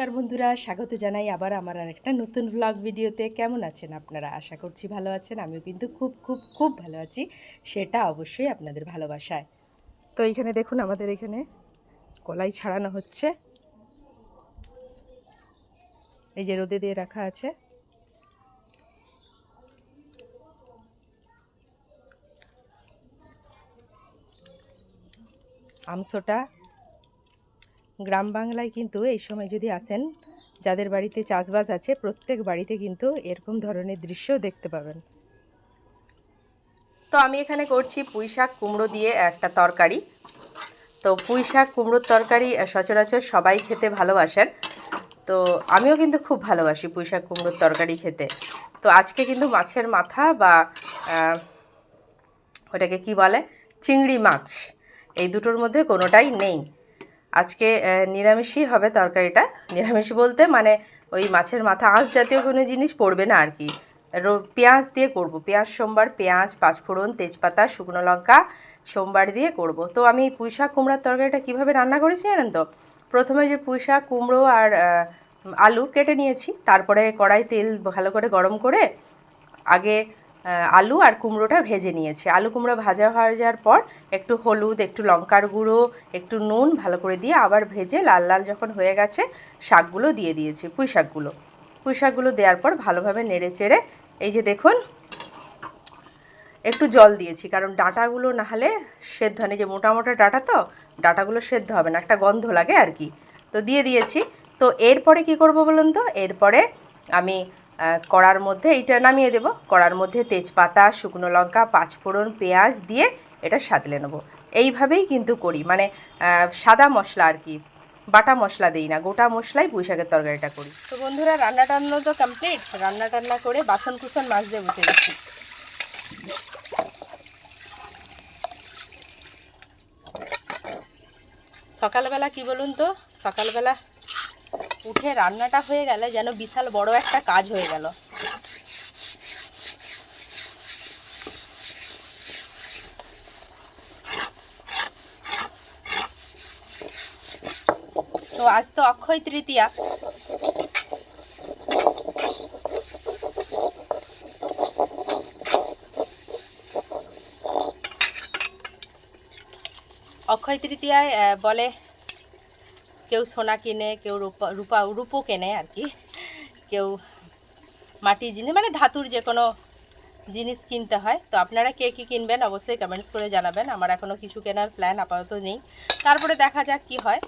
নমস্কার বন্ধুরা, স্বাগত জানাই আবার আমার আর একটা নতুন ব্লগ ভিডিওতে। কেমন আছেন আপনারা? আশা করছি ভালো আছেন। আমিও কিন্তু খুব খুব খুব ভালো আছি, সেটা অবশ্যই আপনাদের ভালোবাসায়। তো এইখানে দেখুন আমাদের এখানে কলাই ছাড়ানো হচ্ছে। এই যে রোদে দিয়ে রাখা আছে। আমসোটা গ্রাম বাংলায় কিন্তু এই সময় যদি আসেন, যাদের বাড়িতে চাষবাস আছে, প্রত্যেক বাড়িতে কিন্তু এরকম ধরনের দৃশ্য দেখতে পাবেন। তো আমি এখানে করছি পুঁই শাক কুমড়ো দিয়ে একটা তরকারি। তো পুঁই শাক কুমড়োর তরকারি সচরাচর সবাই খেতে ভালোবাসেন। তো আমিও কিন্তু খুব ভালোবাসি পুঁই শাক কুমড়োর তরকারি খেতে। তো আজকে কিন্তু মাছের মাথা বা ওটাকে কি বলে? চিংড়ি মাছ। এই দুটোর মধ্যে কোনোটাই নেই। আজকে নিরামিষই হবে তরকারিটা। নিরামিষ বলতে মানে ওই মাছের মাথা আঁশ জাতীয় কোনো জিনিস পড়বে না আর কি। পেঁয়াজ দিয়ে করব। পেঁয়াজ, সোমবার পেঁয়াজ, পাঁচফোড়ন, তেজপাতা, শুকনো লঙ্কা সোমবার দিয়ে করব। তো আমি পুঁই শাক কুমড়ার তরকারিটা কীভাবে রান্না করেছি জানেন তো? প্রথমে যে পুঁই শাক, কুমড়ো আর আলু কেটে নিয়েছি। তারপরে কড়াই তেল ভালো করে গরম করে আগে আলু আর কুমড়োটা ভেজে নিয়েছি। আলু কুমড়ো ভাজা যাওয়ার পর একটু হলুদ, একটু লঙ্কার গুঁড়ো, একটু নুন ভালো করে দিয়ে আবার ভেজে লাল লাল যখন হয়ে গেছে শাকগুলো দিয়ে দিয়েছি, পুঁই শাকগুলো। পুঁই শাকগুলো দেওয়ার পর ভালোভাবে নেড়ে চেড়ে এই যে দেখুন, একটু জল দিয়েছি কারণ ডাঁটাগুলো না হলে সেদ্ধ হয় যে মোটা মোটা ডাঁটা তো, ডাঁটাগুলো সেদ্ধ হবে না, একটা গন্ধ লাগে আর কি। তো দিয়ে দিয়েছি। তো এরপরে কি করব বলুন তো? এরপরে আমি কড়ার মধ্যে এইটা নামিয়ে দেব। কড়ার মধ্যে তেজপাতা, শুকনো লঙ্কা পাঁচফোড়ন পেঁয়াজ দিয়ে এটা সাতলে নেব। এইভাবেই কিন্তু করি। মানে সাদা মশলা আর কি, বাটা মশলা দিই না, গোটা মশলাই শাকের তরকারিটা করি। তো বন্ধুরা, রান্না টান্না তো কমপ্লিট রান্না টান্না করে বাসন কুসন মাছ দিয়ে বসে গেছি। সকালবেলা কি বলুন তো? সকালবেলা উঠে রান্নাটা হয়ে গেলে যেন বিশাল বড় একটা কাজ হয়ে গেল। তো আজ তো অক্ষয় তৃতীয়া। অক্ষয় তৃতীয়ায় বলে কেউ সোনা কিনে, কেউ রূপা রূপা, রূপো কেনে আর কি। কেউ মাটির জিনিস মানে ধাতুর যে কোনো জিনিস কিনতে হয়। তো আপনারা কে কী কিনবেন অবশ্যই কমেন্টস করে জানাবেন। আমার এখনও কিছু কেনার প্ল্যান আপাতত নেই। তারপরে দেখা যাক কি হয়।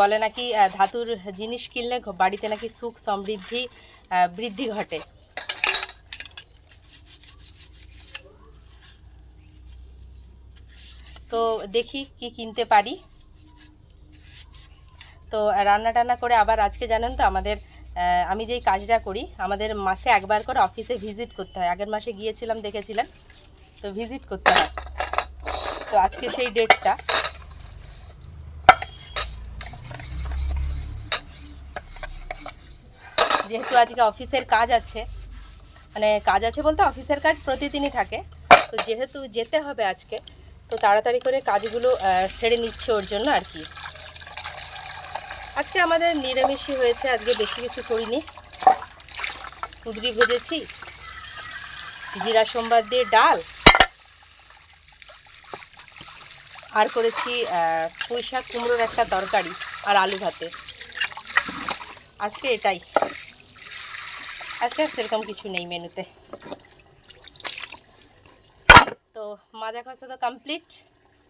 বলে নাকি ধাতুর জিনিস কিনলে বাড়িতে নাকি সুখ সমৃদ্ধি বৃদ্ধি ঘটে। তো দেখি কি কিনতে পারি। তো রান্না টান্না করে আবার আজকে জানেন তো আমাদের আমি যেই কাজটা করি, আমাদের মাসে একবার করে অফিসে ভিজিট করতে হয়। আগের মাসে গিয়েছিলাম, দেখেছিলেন? তো ভিজিট করতে হয়। তো আজকে সেই ডেটটা যেহেতু আজকে অফিসের কাজ আছে মানে কাজ আছে বলতে অফিসের কাজ প্রতিদিনই থাকে। তো যেহেতু যেতে হবে আজকে তো তাড়াতাড়ি করে কাজগুলো সেরে নিচ্ছে ওর জন্য আর কি। আজকে আমাদের নিরামিষই হয়েছে, আজকে বেশি কিছু করিনি। কুদরি ভেজেছি, জিরা সোমবার দিয়ে ডাল, আর করেছি পুঁই শাক কুমড়োর একটা তরকারি আর আলু ভাতে। আজকে এটাই। আজকে সেরকম কিছু নেই মেনুতে। মাজা খসা তো কমপ্লিট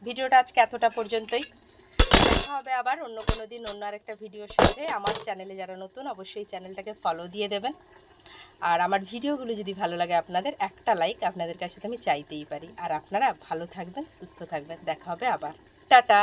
ভিডিওটা আজকে এতটা পর্যন্তই। দেখা হবে আবার অন্য কোনো দিন, অন্য আরেকটা ভিডিওর সাথে আমার চ্যানেলে যারা নতুন, অবশ্যই চ্যানেলটাকে ফলো দিয়ে দেবেন। আর আমার ভিডিওগুলো যদি ভালো লাগে আপনাদের, একটা লাইক আপনাদের কাছে তো আমি চাইতেই পারি। আর আপনারা ভালো থাকবেন, সুস্থ থাকবেন। দেখা হবে আবার। টাটা!